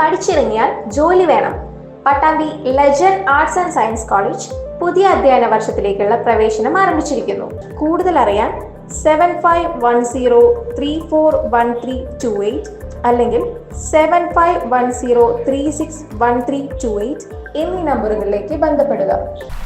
പഠിച്ചിറങ്ങിയാൽ ജോലി വേണം. Pattambi legend arts and science college പുതിയ അധ്യയന വർഷത്തിലേക്കുള്ള പ്രവേശനം ആരംഭിച്ചിരിക്കുന്നു. കൂടുതൽ അറിയാൻ seven five one zero three four one three two eight അല്ലെങ്കിൽ seven five one zero three six one three two eight എന്നീ നമ്പറുകളിലേക്ക് ബന്ധപ്പെടുക.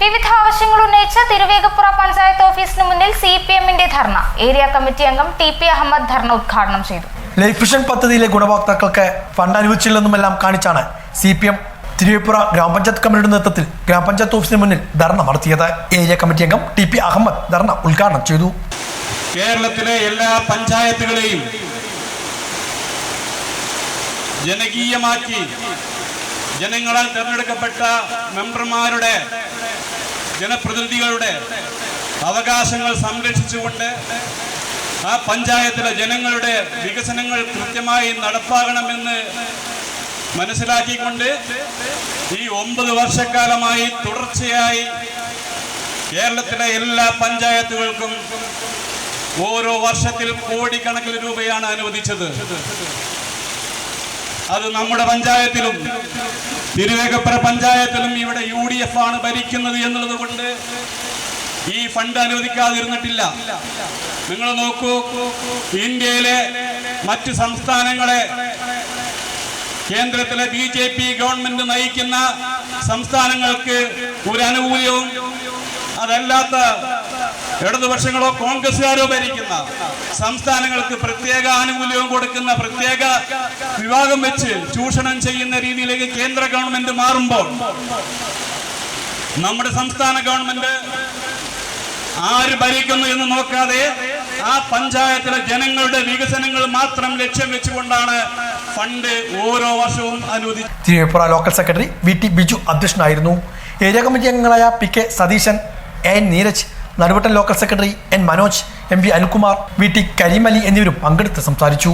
വിവിധ ആവശ്യങ്ങൾ ഉന്നയിച്ച് തിരുവേഗപ്പുറ പഞ്ചായത്ത് ഓഫീസിന് മുന്നിൽ സി പി എമ്മിന്റെ ധർണ. ഏരിയ കമ്മിറ്റി അംഗം ടി പി അഹമ്മദ് ധർണ ഉദ്ഘാടനം ചെയ്തു. ലൈഫ് മിഷൻ പദ്ധതിയിലെ ഗുണഭോക്താക്കൾക്ക് ഫണ്ട് അനുവദിച്ചില്ലെന്നുമെല്ലാം കാണിച്ചാണ് സി പി എം തിരുവപ്പുറ ഗ്രാമപഞ്ചായത്ത് കമ്മിറ്റിയുടെ നേതൃത്വത്തിൽ ഗ്രാമപഞ്ചായത്ത് ഓഫീസിന് മുന്നിൽ ധർണ നടത്തിയത്. ഏരിയ കമ്മിറ്റി അംഗം ടി പി അഹമ്മദ് ധർണ ഉദ്ഘാടനം ചെയ്തു. കേരളത്തിലെ എല്ലാ പഞ്ചായത്തുകളെയും ജനകീയമാക്കി ജനങ്ങളാൽ തിരഞ്ഞെടുക്കപ്പെട്ട മെമ്പർമാരുടെ ജനപ്രതിനിധികളുടെ അവകാശങ്ങൾ സംരക്ഷിച്ചുകൊണ്ട് ആ പഞ്ചായത്തിലെ ജനങ്ങളുടെ വികസനങ്ങൾ കൃത്യമായി നടപ്പാകണമെന്ന് മനസ്സിലാക്കിക്കൊണ്ട് ഈ ഒമ്പത് വർഷക്കാലമായി തുടർച്ചയായി കേരളത്തിലെ എല്ലാ പഞ്ചായത്തുകൾക്കും ഓരോ വർഷത്തിൽ കോടിക്കണക്കിന് രൂപയാണ് അനുവദിച്ചത്. അത് നമ്മുടെ പഞ്ചായത്തിലും തിരുവേഗപ്പുറ പഞ്ചായത്തിലും ഇവിടെ യു ഡി എഫ് ആണ് ഭരിക്കുന്നത് എന്നുള്ളത് കൊണ്ട് ഈ ഫണ്ട് അനുവദിക്കാതിരുന്നിട്ടില്ല. നിങ്ങൾ നോക്കൂ ഇന്ത്യയിലെ മറ്റ് സംസ്ഥാനങ്ങളെ കേന്ദ്രത്തിലെ ബി ജെ പി ഗവൺമെന്റ് നയിക്കുന്ന സംസ്ഥാനങ്ങൾക്ക് ഒരു അനുകൂല്യവും അതല്ലാത്ത ഇടതുപക്ഷങ്ങളോ കോൺഗ്രസുകാരോ ഭരിക്കുന്ന സംസ്ഥാനങ്ങൾക്ക് പ്രത്യേക ആനുകൂല്യവും കൊടുക്കുന്ന പ്രത്യേക വിഭാഗം വെച്ച് ചൂഷണം ചെയ്യുന്ന രീതിയിലേക്ക് കേന്ദ്ര ഗവൺമെന്റ് മാറുമ്പോൾ നമ്മുടെ സംസ്ഥാന ഗവൺമെന്റ് ആര് ഭരിക്കുന്നു എന്ന് നോക്കാതെ ആ പഞ്ചായത്തിലെ ജനങ്ങളുടെ വികസനങ്ങൾ മാത്രം ലക്ഷ്യം വെച്ചുകൊണ്ടാണ് ഫണ്ട് ഓരോ വർഷവും Thiruveppura local secretary V T Biju അധ്യക്ഷനായിരുന്നു. ഏരിയ കമ്മിറ്റി അംഗങ്ങളായ P K Satheesan N Neeraj Naduvattam local secretary N Manoj M V Anilkumar V T Karimali എന്നിവരും പങ്കെടുത്ത് സംസാരിച്ചു.